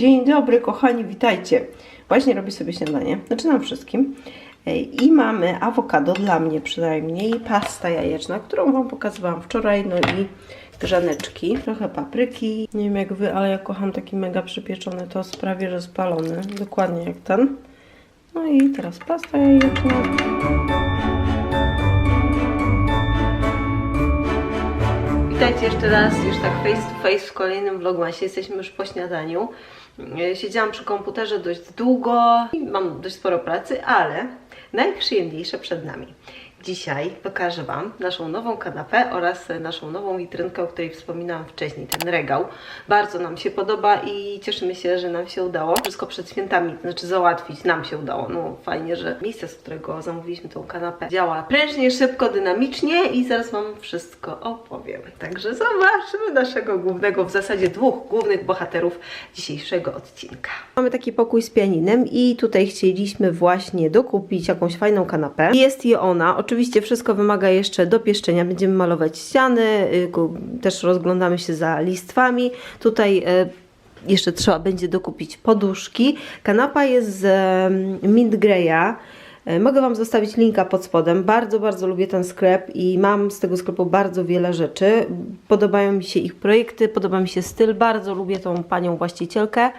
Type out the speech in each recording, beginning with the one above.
Dzień dobry, kochani, witajcie. Właśnie robię sobie śniadanie. Zaczynam wszystkim. Ej, I mamy awokado, dla mnie przynajmniej, pasta jajeczna, którą Wam pokazywałam wczoraj, no i grzaneczki, trochę papryki. Nie wiem jak Wy, ale ja kocham taki mega przypieczony tost, prawie że dokładnie jak ten. No i teraz pasta jajeczna. Witajcie jeszcze raz, już tak face to face w kolejnym vlogmasie. Jesteśmy już po śniadaniu. E, Siedziałam przy komputerze dość długo i mam dość sporo pracy, ale najprzyjemniejsze przed nami. Dzisiaj pokażę Wam naszą nową kanapę oraz naszą nową witrynkę, o której wspominałam wcześniej, ten regał. Bardzo nam się podoba i cieszymy się, że nam się udało. Wszystko przed świętami, znaczy załatwić nam się udało. No fajnie, że miejsce, z którego zamówiliśmy tą kanapę działa prężnie, szybko, dynamicznie i zaraz Wam wszystko opowiem. Także zobaczmy naszego głównego, w zasadzie dwóch głównych bohaterów dzisiejszego odcinka. Mamy taki pokój z pianinem i tutaj chcieliśmy właśnie dokupić jakąś fajną kanapę. Jest i ona, oczywiście wszystko wymaga jeszcze dopieszczenia, będziemy malować ściany, y, też rozglądamy się za listwami. Tutaj y, jeszcze trzeba będzie dokupić poduszki. Kanapa jest z em, Mint Greya. E, Mogę Wam zostawić linka pod spodem. Bardzo, bardzo lubię ten sklep i mam z tego sklepu bardzo wiele rzeczy. Podobają mi się ich projekty, podoba mi się styl. Bardzo lubię tą panią właścicielkę,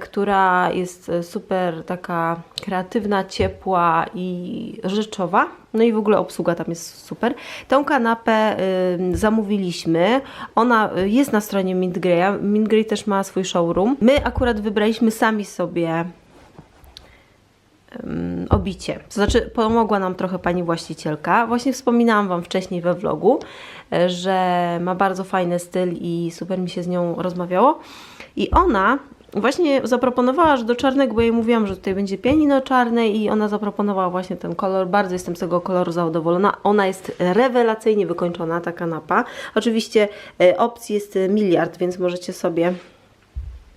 która jest e, super taka kreatywna, ciepła i rzeczowa. No i w ogóle obsługa tam jest super. Tą kanapę y, zamówiliśmy. Ona y, jest na stronie Mint Greya. Mint Grey też ma swój showroom. My akurat wybraliśmy sami sobie obicie. To znaczy, pomogła nam trochę pani właścicielka. Właśnie wspominałam Wam wcześniej we vlogu, e, że ma bardzo fajny styl i super mi się z nią rozmawiało. I ona właśnie zaproponowała, że do czarnego, bo jej mówiłam, że tutaj będzie pianino czarne i ona zaproponowała właśnie ten kolor. Bardzo jestem z tego koloru zadowolona. Ona jest rewelacyjnie wykończona, ta kanapa. Oczywiście e, opcji jest e, miliard, więc możecie sobie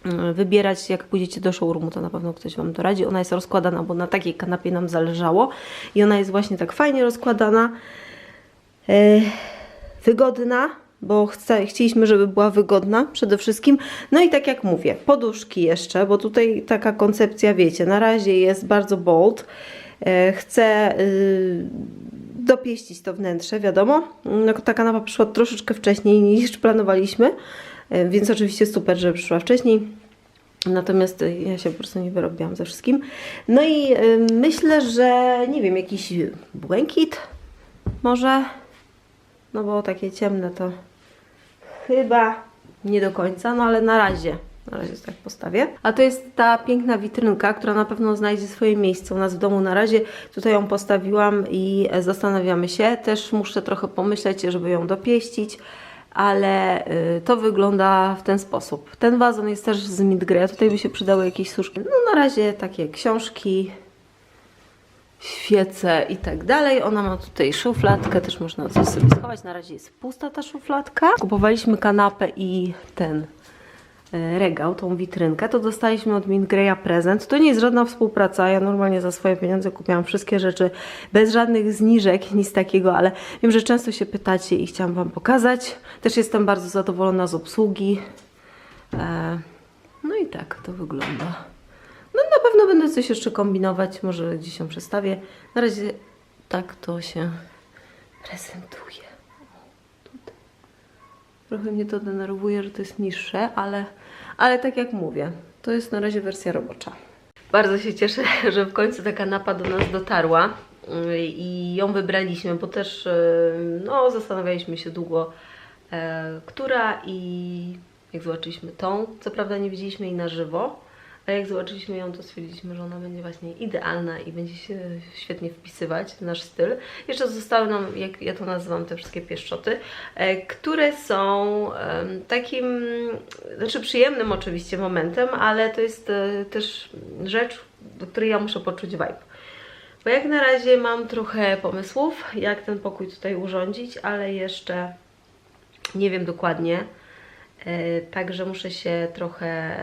mm, wybierać, jak pójdziecie do showroomu, to na pewno ktoś Wam doradzi. Ona jest rozkładana, bo na takiej kanapie nam zależało i ona jest właśnie tak fajnie rozkładana, e, wygodna, bo chce, chcieliśmy, żeby była wygodna przede wszystkim. No i tak jak mówię, poduszki jeszcze, bo tutaj taka koncepcja, wiecie, na razie jest bardzo bold. E, chcę y, dopieścić to wnętrze, wiadomo. No, ta kanapa przyszła troszeczkę wcześniej niż planowaliśmy, e, więc oczywiście super, że przyszła wcześniej. Natomiast ja się po prostu nie wyrobiłam ze wszystkim. No i y, myślę, że nie wiem, jakiś błękit może. No bo takie ciemne to chyba nie do końca, no ale na razie. Na razie tak postawię. A to jest ta piękna witrynka, która na pewno znajdzie swoje miejsce u nas w domu na razie. Tutaj ją postawiłam i zastanawiamy się. Też muszę trochę pomyśleć, żeby ją dopieścić, ale y, to wygląda w ten sposób. Ten wazon jest też z Midgreya. Tutaj by się przydały jakieś suszki. No na razie takie książki, świece i tak dalej. Ona ma tutaj szufladkę, też można coś sobie schować. Na razie jest pusta ta szufladka. Kupowaliśmy kanapę i ten e, regał, tą witrynkę, to dostaliśmy od Mint prezent. To nie jest żadna współpraca, ja normalnie za swoje pieniądze kupiłam wszystkie rzeczy bez żadnych zniżek, nic takiego, ale wiem, że często się pytacie i chciałam Wam pokazać. Też jestem bardzo zadowolona z obsługi. E, No i tak to wygląda. No na pewno będę coś jeszcze kombinować, może gdzieś ją przestawię. Na razie tak to się prezentuje. Tutaj. Trochę mnie to denerwuje, że to jest niższe, ale, ale tak jak mówię, to jest na razie wersja robocza. Bardzo się cieszę, że w końcu ta kanapa do nas dotarła yy, i ją wybraliśmy, bo też yy, no, zastanawialiśmy się długo, e, która i jak zobaczyliśmy tą, co prawda nie widzieliśmy jej na żywo, a jak zobaczyliśmy ją, to stwierdziliśmy, że ona będzie właśnie idealna i będzie się świetnie wpisywać w nasz styl. Jeszcze zostały nam, jak ja to nazywam, te wszystkie pieszczoty, e, które są takim, znaczy przyjemnym oczywiście momentem, ale to jest e, też rzecz, do której ja muszę poczuć vibe. Bo jak na razie mam trochę pomysłów, jak ten pokój tutaj urządzić, ale jeszcze nie wiem dokładnie. E, Także muszę się trochę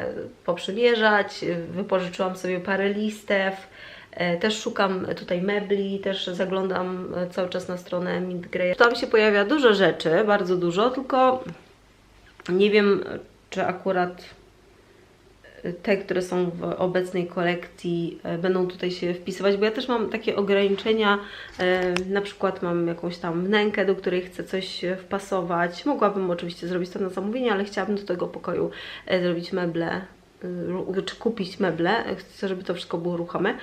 poprzymierzać. Wypożyczyłam sobie parę listew. E, Też szukam tutaj mebli, też zaglądam cały czas na stronę Mint Grey. Tam się pojawia dużo rzeczy, bardzo dużo, tylko nie wiem, czy akurat te, które są w obecnej kolekcji, e, będą tutaj się wpisywać, bo ja też mam takie ograniczenia, e, na przykład mam jakąś tam wnękę, do której chcę coś wpasować. Mogłabym oczywiście zrobić to na zamówienie, ale chciałabym do tego pokoju e, zrobić meble, czy kupić meble. Chcę, żeby to wszystko było ruchome.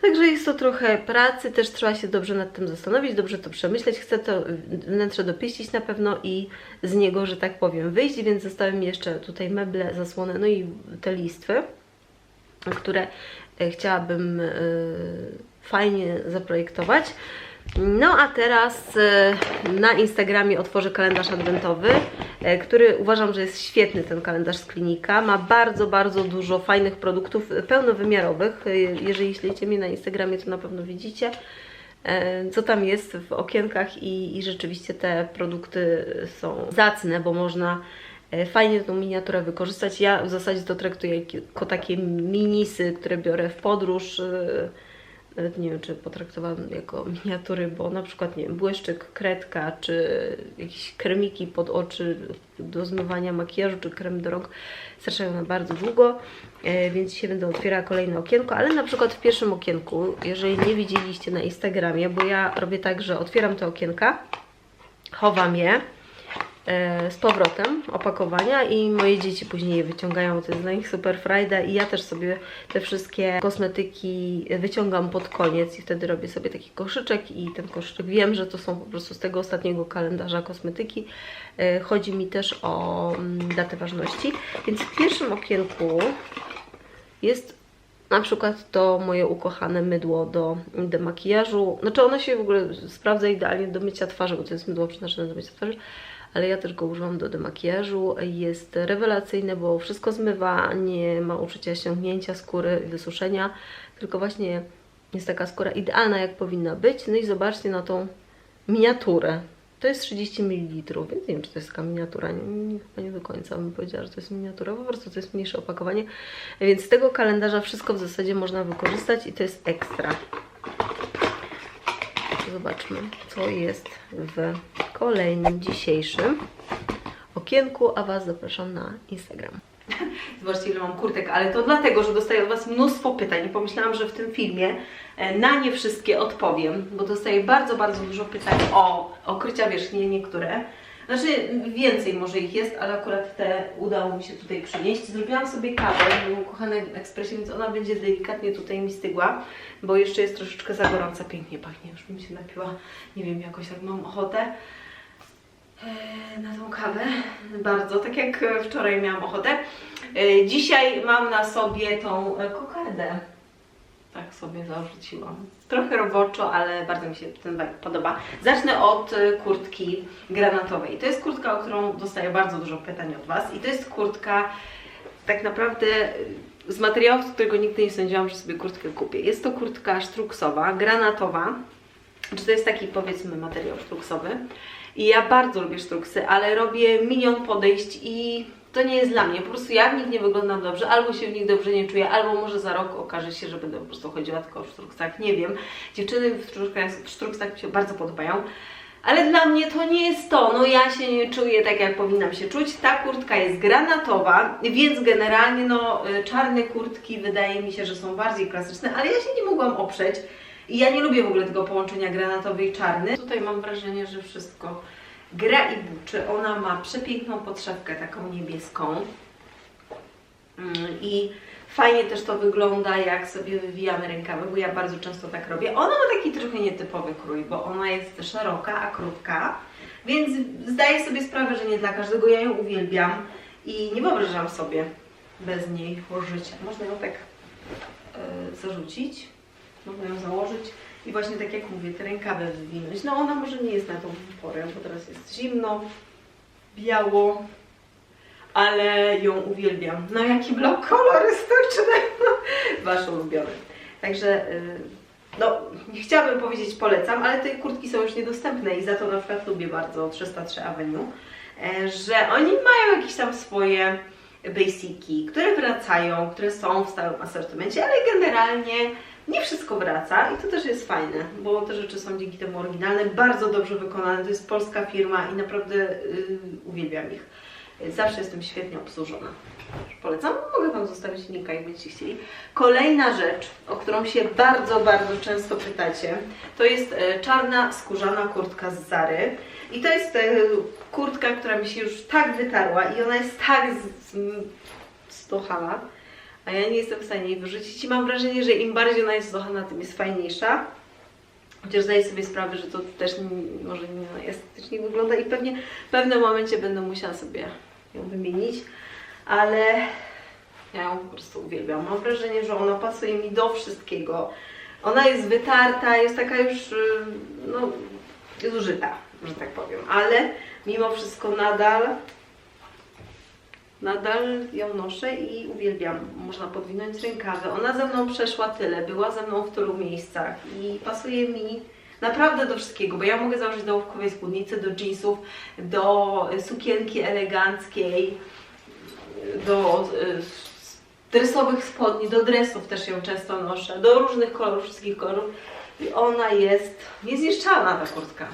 Także jest to trochę pracy, też trzeba się dobrze nad tym zastanowić, dobrze to przemyśleć. Chcę to wnętrze dopieścić na pewno i z niego, że tak powiem, wyjść, więc zostały jeszcze tutaj meble, zasłony, no i te listwy, które e, chciałabym e, fajnie zaprojektować. No a teraz e, na Instagramie otworzę kalendarz adwentowy, e, który uważam, że jest świetny ten kalendarz z klinika. Ma bardzo, bardzo dużo fajnych produktów e, pełnowymiarowych. Jeżeli śledzicie mnie na Instagramie, to na pewno widzicie co tam jest w okienkach i, i rzeczywiście te produkty są zacne, bo można fajnie tą miniaturę wykorzystać. Ja w zasadzie to traktuję jako takie minisy, które biorę w podróż. Nawet nie wiem, czy potraktowałam jako miniatury, bo na przykład, nie wiem, błyszczyk, kredka, czy jakieś kremiki pod oczy do zmywania makijażu, czy krem do rąk starczają na bardzo długo, e, więc dzisiaj będę otwierała kolejne okienko, ale na przykład w pierwszym okienku, jeżeli nie widzieliście na Instagramie, bo ja robię tak, że otwieram te okienka, chowam je z powrotem opakowania i moje dzieci później je wyciągają, to jest dla nich super frajda i ja też sobie te wszystkie kosmetyki wyciągam pod koniec i wtedy robię sobie taki koszyczek i ten koszyczek wiem, że to są po prostu z tego ostatniego kalendarza kosmetyki. E, Chodzi mi też o mm, datę ważności, więc w pierwszym okienku jest na przykład to moje ukochane mydło do demakijażu. Znaczy ono się w ogóle sprawdza idealnie do mycia twarzy, bo to jest mydło przeznaczone do mycia twarzy, ale ja też go używam do demakijażu. Jest rewelacyjne, bo wszystko zmywa, nie ma uczucia ściągnięcia skóry, wysuszenia, tylko właśnie jest taka skóra idealna jak powinna być. No i zobaczcie na tą miniaturę. To jest 30 ml, więc nie wiem, czy to jest taka miniatura. Nie, nie, chyba nie do końca bym powiedziała, że to jest miniatura, po prostu to jest mniejsze opakowanie. Więc z tego kalendarza wszystko w zasadzie można wykorzystać i to jest ekstra. Zobaczmy, co jest w kolejnym dzisiejszym okienku, a Was zapraszam na Instagram. Zobaczcie, ile mam kurtek, ale to dlatego, że dostaję od Was mnóstwo pytań i pomyślałam, że w tym filmie e, na nie wszystkie odpowiem, bo dostaję bardzo, bardzo dużo pytań o okrycia wierzchnie, niektóre. Znaczy więcej może ich jest, ale akurat te udało mi się tutaj przynieść. Zrobiłam sobie kawę w ukochanym ekspresie, więc ona będzie delikatnie tutaj mi stygła, bo jeszcze jest troszeczkę za gorąca. Pięknie pachnie, już bym się napiła, nie wiem, jakoś tak mam ochotę e, na tą kawę. Bardzo, tak jak wczoraj miałam ochotę. E, Dzisiaj mam na sobie tą e, kokardę. Tak sobie zarzuciłam. Trochę roboczo, ale bardzo mi się ten vibe podoba. Zacznę od e, kurtki granatowej. To jest kurtka, o którą dostaję bardzo dużo pytań od Was. I to jest kurtka tak naprawdę e, z materiału, z którego nigdy nie sądziłam, że sobie kurtkę kupię. Jest to kurtka sztruksowa, granatowa. Czy to jest taki powiedzmy materiał sztruksowy. I ja bardzo lubię sztruksy, ale robię milion podejść i to nie jest dla mnie. Po prostu ja w nich nie wyglądam dobrze, albo się w nich dobrze nie czuję, albo może za rok okaże się, że będę po prostu chodziła tylko w sztruksach. Nie wiem. Dziewczyny w sztruksach, w sztruksach mi się bardzo podobają. Ale dla mnie to nie jest to. No ja się nie czuję tak, jak powinnam się czuć. Ta kurtka jest granatowa, więc generalnie no y, czarne kurtki wydaje mi się, że są bardziej klasyczne, ale ja się nie mogłam oprzeć. I ja nie lubię w ogóle tego połączenia granatowy i czarny. Tutaj mam wrażenie, że wszystko gra i buczy. Ona ma przepiękną podszewkę taką niebieską. Mm, I fajnie też to wygląda, jak sobie wywijamy rękawy, bo ja bardzo często tak robię. Ona ma taki trochę nietypowy krój, bo ona jest szeroka, a krótka, więc zdaję sobie sprawę, że nie dla każdego. Ja ją uwielbiam i nie wyobrażam sobie bez niej życia. Można ją tak e, zarzucić, można ją założyć i właśnie tak jak mówię, te rękawy wywinąć. No ona może nie jest na tą porę, bo teraz jest zimno, biało, ale ją uwielbiam. No jaki blok kolorystyczny, wasz ulubiony. Także, y, no nie chciałabym powiedzieć polecam, ale te kurtki są już niedostępne i za to na przykład lubię bardzo 303 Avenue, e, że oni mają jakieś tam swoje basiki, które wracają, które są w stałym asortymencie, ale generalnie nie wszystko wraca i to też jest fajne, bo te rzeczy są dzięki temu oryginalne, bardzo dobrze wykonane, to jest polska firma i naprawdę y, uwielbiam ich. Zawsze jestem świetnie obsłużona. Polecam, mogę Wam zostawić linka, jak będziecie chcieli. Kolejna rzecz, o którą się bardzo, bardzo często pytacie, to jest e, czarna skórzana kurtka z Zary. I to jest e, kurtka, która mi się już tak wytarła i ona jest tak z- zdochana, a ja nie jestem w stanie jej wyrzucić i mam wrażenie, że im bardziej ona jest zdochana, tym jest fajniejsza. Chociaż zdaję sobie sprawę, że to też n- może nie estetycznie wygląda i pewnie w pewnym momencie będę musiała sobie ją wymienić, ale ja ją po prostu uwielbiam. Mam wrażenie, że ona pasuje mi do wszystkiego. Ona jest wytarta, jest taka już, y, no, zużyta, że tak powiem, ale mimo wszystko nadal Nadal ją noszę i uwielbiam. Można podwinąć rękawy. Ona ze mną przeszła tyle, była ze mną w tylu miejscach i pasuje mi naprawdę do wszystkiego, bo ja mogę założyć do łówkowej spódnicy, do jeansów, do sukienki eleganckiej, do y, dresowych spodni, do dresów też ją często noszę, do różnych kolorów, wszystkich kolorów i ona jest niezniszczalna ta kurtka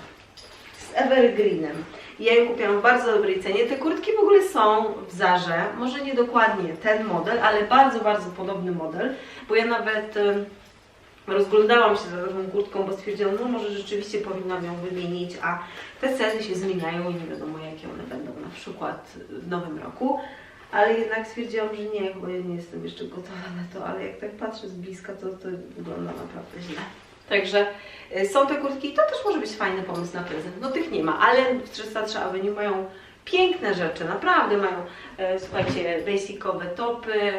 z evergreenem. Ja ją kupiłam w bardzo dobrej cenie. Te kurtki w ogóle są w Zarze, może nie dokładnie ten model, ale bardzo, bardzo podobny model, bo ja nawet rozglądałam się za taką kurtką, bo stwierdziłam, no może rzeczywiście powinnam ją wymienić, a te ceny się zmieniają i nie wiadomo jakie one będą na przykład w nowym roku. Ale jednak stwierdziłam, że nie, bo ja nie jestem jeszcze gotowa na to, ale jak tak patrzę z bliska, to to wygląda naprawdę źle. Także y, są te kurtki to też może być fajny pomysł na prezent. No tych nie ma, ale w 303 Avenue mają piękne rzeczy, naprawdę mają, e, słuchajcie, basicowe topy,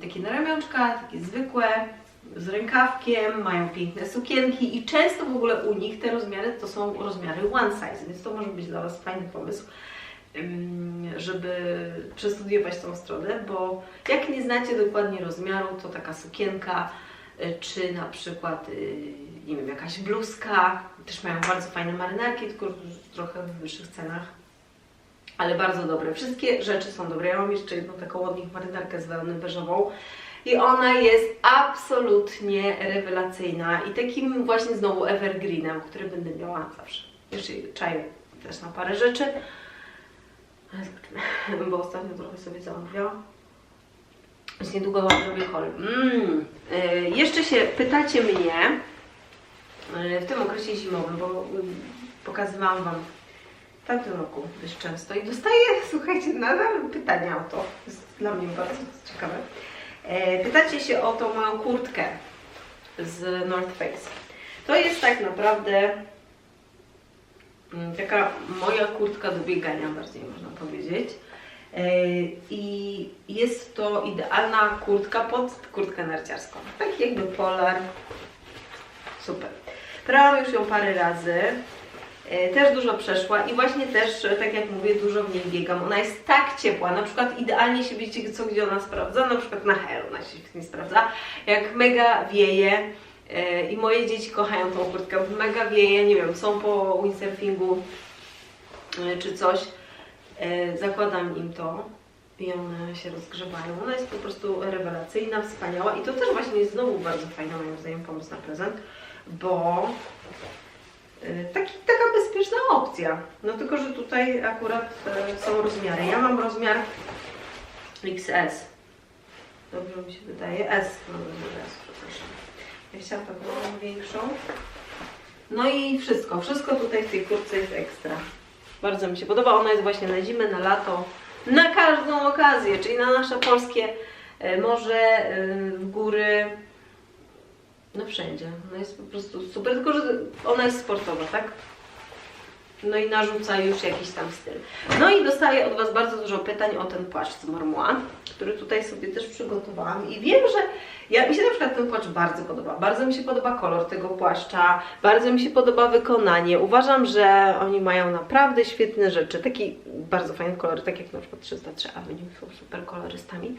takie na ramionczka, takie zwykłe, z rękawkiem, mają piękne sukienki i często w ogóle u nich te rozmiary to są rozmiary one size, więc to może być dla Was fajny pomysł żeby przestudiować tą stronę, bo jak nie znacie dokładnie rozmiaru, to taka sukienka, czy na przykład, y, nie wiem, jakaś bluzka, też mają bardzo fajne marynarki, tylko trochę w wyższych cenach, ale bardzo dobre. Wszystkie rzeczy są dobre. Ja mam jeszcze jedną taką od nich marynarkę z wełny beżową i ona jest absolutnie rewelacyjna i takim właśnie znowu evergreenem, który będę miała zawsze. Jeszcze czaję też na parę rzeczy. Ale zobaczymy, bo ostatnio trochę sobie zamówiłam. Więc niedługo Wam zrobię haul. Mm. y, jeszcze się pytacie mnie y, w tym okresie zimowym, bo y, pokazywałam Wam w tamtym roku dość często i dostaję, słuchajcie, nadal pytania o to. To jest dla mnie bardzo ciekawe. E, Pytacie się o tą moją kurtkę z North Face. To jest tak naprawdę Mm, taka moja kurtka do biegania, bardziej można powiedzieć. E, I jest to idealna kurtka pod kurtkę narciarską. Tak jakby polar. Super. Prałam już ją parę razy. E, Też dużo przeszła i właśnie też, tak jak mówię, dużo w niej biegam. Ona jest tak ciepła, na przykład idealnie się wiecie co, gdzie ona sprawdza, na przykład na Helu ona się nie sprawdza. Jak mega wieje, E, I moje dzieci kochają tą kurtkę, mega wieje, nie wiem, są po windsurfingu czy coś. E, Zakładam im to i one się rozgrzewają. Ona jest po prostu rewelacyjna, wspaniała i to też właśnie jest znowu bardzo fajny moim zdaniem pomysł na prezent, bo e, taki, taka bezpieczna opcja. No tylko, że tutaj akurat e, są rozmiary. Ja mam rozmiar XS. Dobrze mi się wydaje. S, rozmiar S, przepraszam. Ja chciałam taką większą. No i wszystko, wszystko tutaj w tej kurtce jest ekstra. Bardzo mi się podoba. Ona jest właśnie na zimę, na lato, na każdą okazję, czyli na nasze polskie e, morze, e, w góry, no wszędzie. Ona jest po prostu super, tylko że ona jest sportowa, tak? No i narzuca już jakiś tam styl. No i dostaję od Was bardzo dużo pytań o ten płaszcz z Marmua, który tutaj sobie też przygotowałam i wiem, że ja, mi się na przykład ten płaszcz bardzo podoba. Bardzo mi się podoba kolor tego płaszcza, bardzo mi się podoba wykonanie. Uważam, że oni mają naprawdę świetne rzeczy. Taki bardzo fajny kolor, tak jak na przykład 303 Avenue są super kolorystami.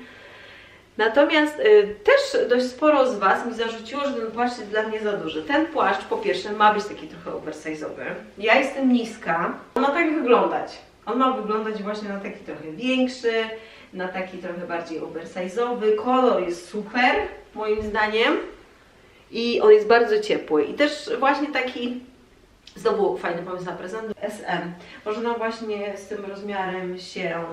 Natomiast y, też dość sporo z Was mi zarzuciło, że ten płaszcz jest dla mnie za duży. Ten płaszcz po pierwsze ma być taki trochę oversize'owy. Ja jestem niska, on ma tak wyglądać. On ma wyglądać właśnie na taki trochę większy, na taki trochę bardziej oversize'owy. Kolor jest super, moim zdaniem. I on jest bardzo ciepły. I też właśnie taki, znowu fajny pomysł na prezent, SM. Można właśnie z tym rozmiarem się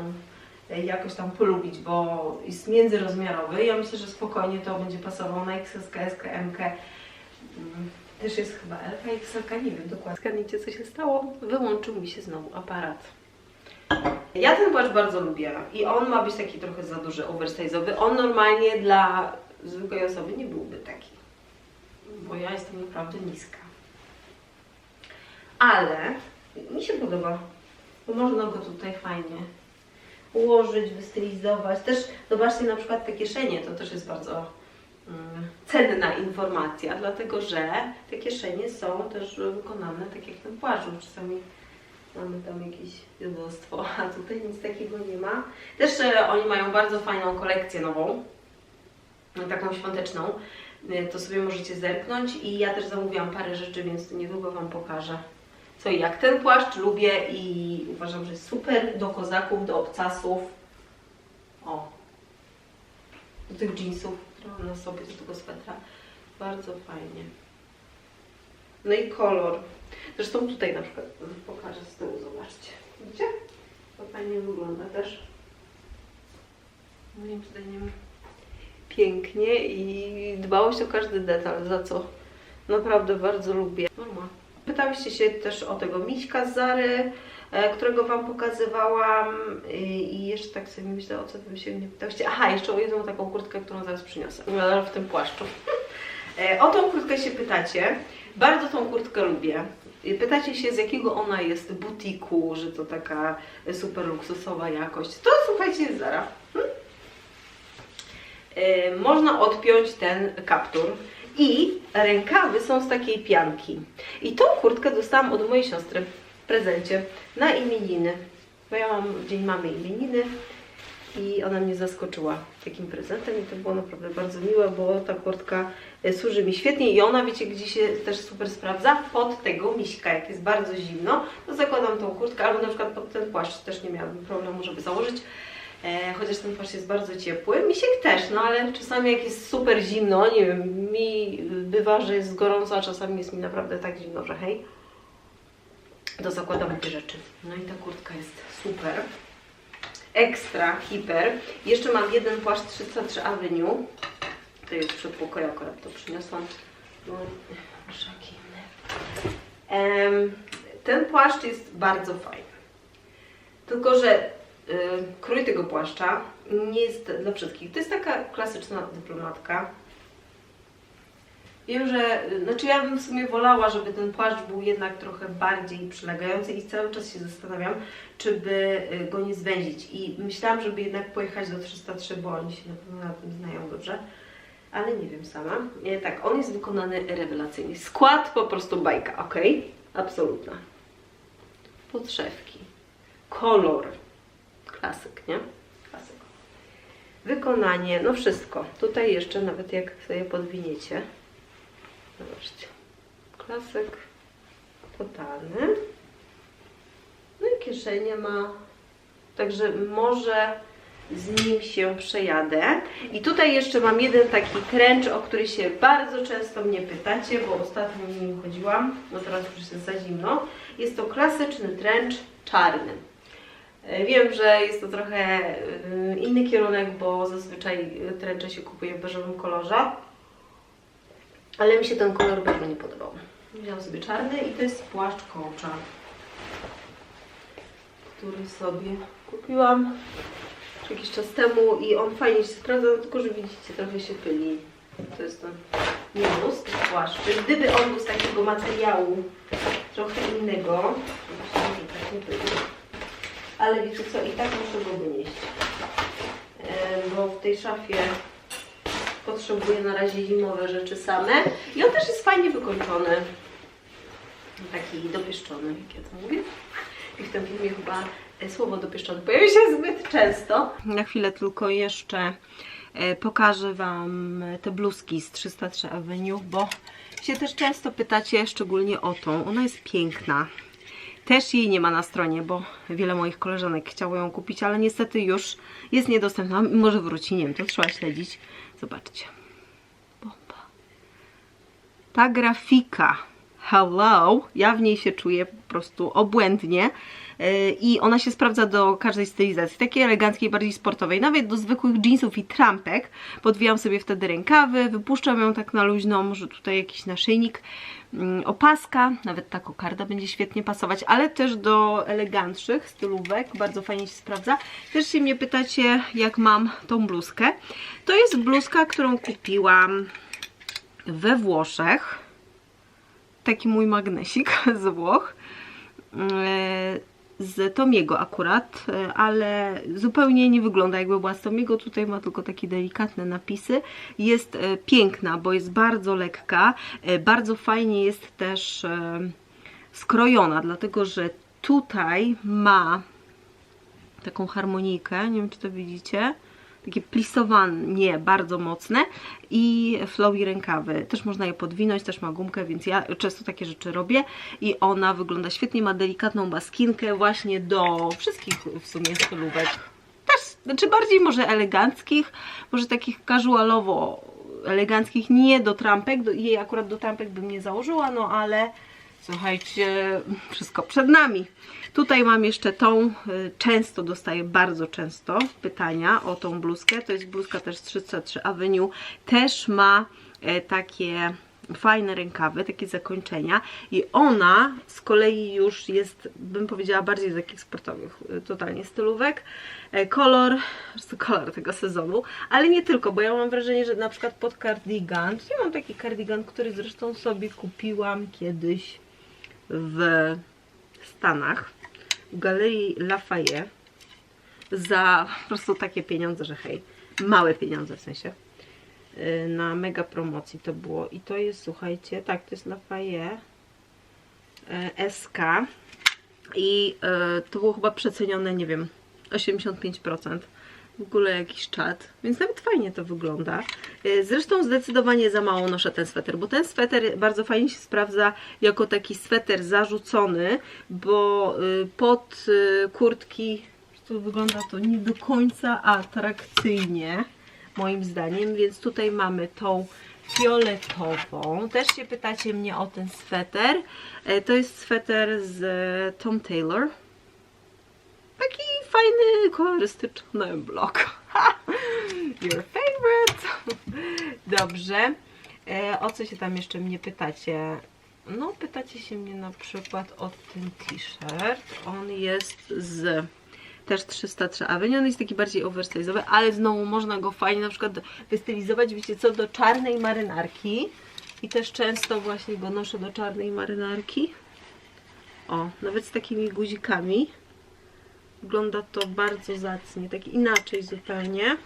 jakoś tam polubić, bo jest międzyrozmiarowy. Ja myślę, że spokojnie to będzie pasował na XS, SK, MK. Mm, Też jest chyba LK, XL, nie wiem dokładnie. Zgadnijcie, co się stało. Wyłączył mi się znowu aparat. Ja ten płaszcz bardzo lubię i on ma być taki trochę za duży, oversize'owy. On normalnie dla zwykłej osoby nie byłby taki, bo ja jestem naprawdę niska. Ale mi się podoba, bo można go tutaj fajnie ułożyć, wystylizować. Też zobaczcie na przykład te kieszenie, to też jest bardzo mm, cenna informacja, dlatego że te kieszenie są też wykonane tak jak ten płaszcz. Czasami mamy tam jakieś jadostwo, a tutaj nic takiego nie ma. Też e, oni mają bardzo fajną kolekcję nową, no, taką świąteczną. E, To sobie możecie zerknąć i ja też zamówiłam parę rzeczy, więc niedługo Wam pokażę co i jak. Ten płaszcz lubię i uważam, że jest super do kozaków, do obcasów. O, do tych jeansów, które mam na sobie, do tego swetra. Bardzo fajnie. No i kolor. Zresztą tutaj na przykład pokażę z tyłu, zobaczcie. Widzicie? To fajnie wygląda też. Moim zdaniem pięknie i dbałość o każdy detal, za co naprawdę bardzo lubię. Norma. Pytałyście się też o tego miśka z Zary, e, którego Wam pokazywałam i, i jeszcze tak sobie myślę, o co Wy się mnie pytałyście. Aha, jeszcze o jedną taką kurtkę, którą zaraz przyniosę, ale w tym płaszczu. E, O tą kurtkę się pytacie. Bardzo tą kurtkę lubię. Pytacie się, z jakiego ona jest butiku, że to taka super luksusowa jakość. To słuchajcie, jest Zara. Hm? E, Można odpiąć ten kaptur. I rękawy są z takiej pianki. I tą kurtkę dostałam od mojej siostry w prezencie na imieniny. Bo ja mam dzień mamy imieniny i ona mnie zaskoczyła takim prezentem i to było naprawdę bardzo miłe, bo ta kurtka e, służy mi świetnie i ona, wiecie, gdzie się też super sprawdza? Pod tego miśka, jak jest bardzo zimno, to zakładam tą kurtkę, albo na przykład pod ten płaszcz też nie miałabym problemu, żeby założyć. E, chociaż ten płaszcz jest bardzo ciepły. Misiek też, no ale czasami jak jest super zimno, nie wiem, mi bywa, że jest gorąco, a czasami jest mi naprawdę tak zimno, że hej, to zakładam te rzeczy. No i ta kurtka jest super. Ekstra, hiper. Jeszcze mam jeden płaszcz 303 Avenue. To jest w przedpokoju, akurat to przyniosłam. No. Em, Ten płaszcz jest bardzo fajny. Tylko, że krój tego płaszcza nie jest dla wszystkich. To jest taka klasyczna dyplomatka. Wiem, że, y, znaczy ja bym w sumie wolała, żeby ten płaszcz był jednak trochę bardziej przylegający i cały czas się zastanawiam, czy by y, go nie zwęzić. I myślałam, żeby jednak pojechać do 303, bo oni się na pewno na tym znają dobrze. Ale nie wiem sama. Nie, tak, on jest wykonany rewelacyjnie. Skład po prostu bajka, ok? Absolutna. Podszewki. Kolor. Klasyk, nie? Klasyk. Wykonanie, no wszystko. Tutaj jeszcze nawet jak sobie podwiniecie. Zobaczcie. Klasyk totalny. No i kieszenie ma. Także może z nim się przejadę. I tutaj jeszcze mam jeden taki crunch, o który się bardzo często mnie pytacie, bo ostatnio nim chodziłam, no teraz już jest za zimno. Jest to klasyczny trench czarny. E, Wiem, że jest to trochę y, inny kierunek, bo zazwyczaj trencze się kupuje w beżowym kolorze. Ale mi się ten kolor bardzo nie podobał. Wziąłam sobie czarny i to jest płaszcz kołcza, który sobie kupiłam jakiś czas temu i on fajnie się sprawdza, tylko że widzicie, trochę się pyli. To jest ten minus tych płaszczy. Gdyby on był z takiego materiału trochę innego, to myślę, że tak nie pyli. Ale wiecie co, i tak muszę go wynieść. E, Bo w tej szafie potrzebuję na razie zimowe rzeczy same. I on też jest fajnie wykończony. Taki dopieszczony, jak ja to mówię. I w tym filmie chyba e, słowo dopieszczony pojawi się zbyt często. Na chwilę tylko jeszcze e, pokażę Wam te bluzki z 303 Avenue, bo się też często pytacie, szczególnie o tą. Ona jest piękna. Też jej nie ma na stronie, bo wiele moich koleżanek chciało ją kupić, ale niestety już jest niedostępna. Może wróci, nie wiem, to trzeba śledzić. Zobaczcie. Bomba. Ta grafika, hello, ja w niej się czuję po prostu obłędnie. Yy, I ona się sprawdza do każdej stylizacji, takiej eleganckiej, bardziej sportowej, nawet do zwykłych jeansów i trampek. Podwijam sobie wtedy rękawy, wypuszczam ją tak na luźno, może tutaj jakiś naszyjnik, mm, opaska, nawet ta kokarda będzie świetnie pasować, ale też do elegantszych stylówek, bardzo fajnie się sprawdza. Też się mnie pytacie, jak mam tą bluzkę. To jest bluzka, którą kupiłam we Włoszech. Taki mój magnesik z Włoch. Z Tomiego akurat, yy, ale zupełnie nie wygląda jakby była z Tomiego. Tutaj ma tylko takie delikatne napisy. Jest yy, piękna, bo jest bardzo lekka. Yy, Bardzo fajnie jest też skrojona, dlatego że tutaj ma taką harmonijkę, nie wiem czy to widzicie, takie plisowanie bardzo mocne i flowy rękawy. Też można je podwinąć, też ma gumkę, więc ja często takie rzeczy robię i ona wygląda świetnie, ma delikatną baskinkę właśnie do wszystkich w sumie stylówek. Też, znaczy bardziej może eleganckich, może takich casualowo eleganckich, nie do trampek, jej akurat do trampek bym nie założyła, no ale słuchajcie, wszystko przed nami. Tutaj mam jeszcze tą, y, często dostaję, bardzo często pytania o tą bluzkę. To jest bluzka też z 303 Avenue. Też ma e, takie fajne rękawy, takie zakończenia i ona z kolei już jest, bym powiedziała, bardziej z takich sportowych y, totalnie stylówek. E, Kolor, kolor tego sezonu, ale nie tylko, bo ja mam wrażenie, że na przykład pod cardigan, ja mam taki cardigan, który zresztą sobie kupiłam kiedyś w Stanach w galerii Lafayette za po prostu takie pieniądze, że hej, małe pieniądze w sensie yy, na mega promocji to było. I to jest, słuchajcie, tak, to jest Lafayette yy, SK i yy, to było chyba przecenione, nie wiem, 85% w ogóle jakiś czat, więc nawet fajnie to wygląda. Yy, Zresztą zdecydowanie za mało noszę ten sweter, bo ten sweter bardzo fajnie się sprawdza jako taki sweter zarzucony, bo yy, pod yy, kurtki to wygląda to nie do końca atrakcyjnie, moim zdaniem, więc tutaj mamy tą fioletową. Też się pytacie mnie o ten sweter. E, To jest sweter z e, Tom Taylor. Taki fajny, kolorystyczny blok. Your favorite. Dobrze. E, O co się tam jeszcze mnie pytacie? No, pytacie się mnie na przykład o ten t-shirt. On jest z też 303 Avenue. On jest taki bardziej oversize'owy, ale znowu można go fajnie na przykład wystylizować, wiecie co, do czarnej marynarki. I też często właśnie go noszę do czarnej marynarki. O, nawet z takimi guzikami. Wygląda to bardzo zacnie, tak inaczej zupełnie.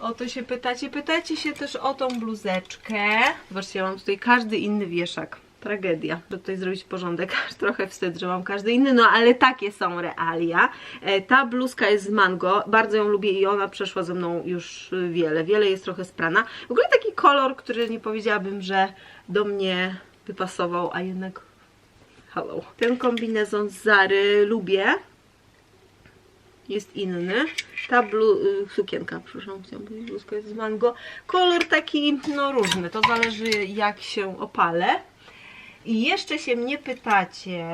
O to się pytacie. Pytacie się też o tą bluzeczkę. Zobaczcie, ja mam tutaj każdy inny wieszak. Tragedia. Żeby tutaj zrobić porządek. Aż Trochę wstyd, że mam każdy inny, no ale takie są realia. E, Ta bluzka jest z mango. Bardzo ją lubię i ona przeszła ze mną już y, wiele. Wiele jest trochę sprana. W ogóle taki kolor, który nie powiedziałabym, że do mnie wypasował, a jednak hello. Ten kombinezon z Zary lubię jest inny. Ta blu, y, sukienka, przepraszam, chciałam powiedzieć, bluzka jest z mango. Kolor taki, no różny, to zależy jak się opalę. I jeszcze się mnie pytacie,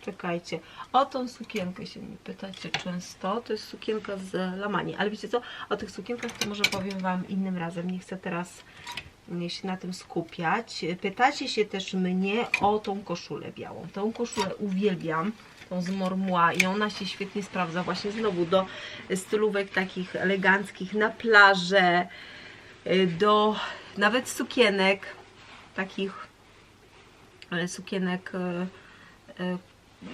czekajcie, o tą sukienkę się mnie pytacie często, to jest sukienka z Lamani, ale wiecie co, o tych sukienkach to może powiem Wam innym razem, nie chcę teraz się na tym skupiać. Pytacie się też mnie o tą koszulę białą. Tą koszulę uwielbiam, tą z Mormua i ona się świetnie sprawdza właśnie znowu do stylówek takich eleganckich na plażę, y, do nawet sukienek takich e, sukienek e, e,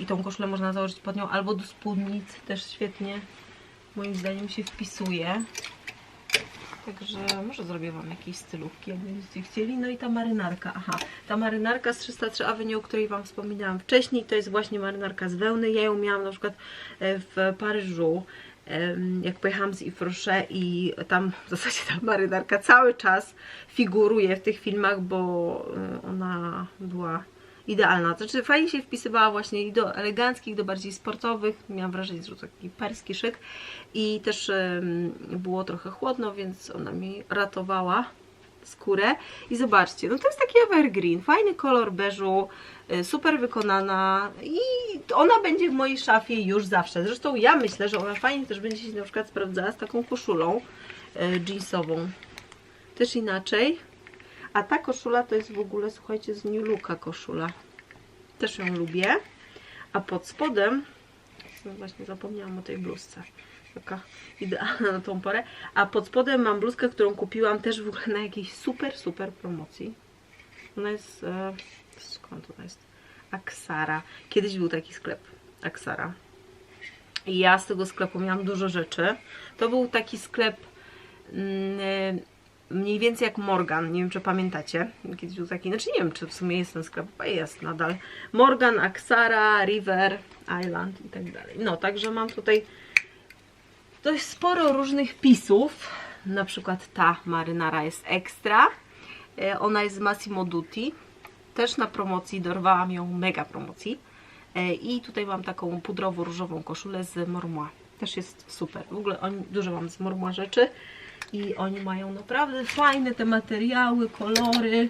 i tą koszulę można założyć pod nią albo do spódnic też świetnie moim zdaniem się wpisuje. Także może zrobię Wam jakieś stylówki, jak będziecie chcieli. No i ta marynarka, aha, ta marynarka z 303 Avenue, o której Wam wspominałam wcześniej, to jest właśnie marynarka z wełny. Ja ją miałam na przykład e, w Paryżu, jak pojechałam z Yves i tam w zasadzie ta marynarka cały czas figuruje w tych filmach, bo e, ona była idealna. To znaczy fajnie się wpisywała właśnie i do eleganckich, do bardziej sportowych. Miałam wrażenie, że to taki perski szyk. I też było trochę chłodno, więc ona mi ratowała skórę i zobaczcie, no to jest taki evergreen, fajny kolor beżu, y, super wykonana i ona będzie w mojej szafie już zawsze. Zresztą ja myślę, że ona fajnie też będzie się na przykład sprawdzała z taką koszulą y, jeansową. Też inaczej. A ta koszula to jest w ogóle, słuchajcie, z New Looka koszula. Też ją lubię. A pod spodem, no właśnie zapomniałam o tej bluzce. Taka idealna na tą porę. A pod spodem mam bluzkę, którą kupiłam też w ogóle na jakiejś super, super promocji. Ona jest, e, skąd ona jest? Aksara. Kiedyś był taki sklep, Aksara. I ja z tego sklepu miałam dużo rzeczy. To był taki sklep mm, mniej więcej jak Morgan, nie wiem czy pamiętacie, kiedyś był taki, znaczy nie wiem czy w sumie jest ten sklep, chyba jest nadal. Morgan, Aksara, River, Island i tak dalej. No, także mam tutaj dość sporo różnych pisów, na przykład ta marynara jest ekstra, E, ona jest z Massimo Dutti, też na promocji, dorwałam ją mega promocji. E, I tutaj mam taką pudrowo-różową koszulę z Mormua. Też jest super. W ogóle dużo mam z Mormua rzeczy i oni mają naprawdę fajne te materiały, kolory.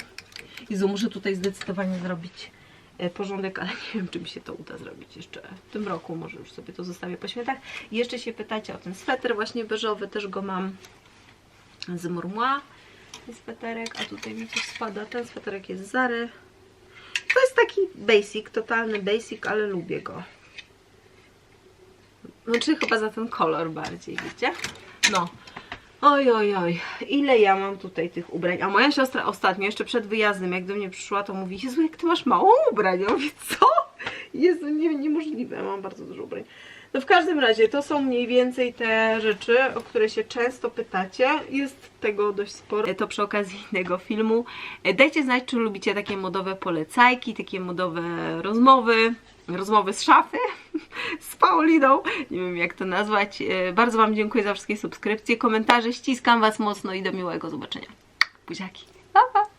I muszę tutaj zdecydowanie zrobić e, porządek, ale nie wiem, czy mi się to uda zrobić jeszcze w tym roku. Może już sobie to zostawię po świętach. Jeszcze się pytacie o ten sweter właśnie beżowy, też go mam z Mormua. Ten sweterek, a tutaj mi coś spada. Ten sweterek jest Zary. To jest taki basic, totalny basic, ale lubię go. Znaczy chyba za ten kolor bardziej, wiecie? No. Oj, oj, oj. Ile ja mam tutaj tych ubrań. A moja siostra ostatnio, jeszcze przed wyjazdem, jak do mnie przyszła, to mówi, Jezu, jak ty masz mało ubrań. Ja mówię, co? Jezu, nie, niemożliwe, ja mam bardzo dużo ubrań. No w każdym razie, to są mniej więcej te rzeczy, o które się często pytacie. Jest tego dość sporo. To przy okazji innego filmu. Dajcie znać, czy lubicie takie modowe polecajki, takie modowe rozmowy, rozmowy z szafy z Pauliną. Nie wiem jak to nazwać. Bardzo Wam dziękuję za wszystkie subskrypcje, komentarze. Ściskam Was mocno i do miłego zobaczenia. Buziaki. Pa, pa.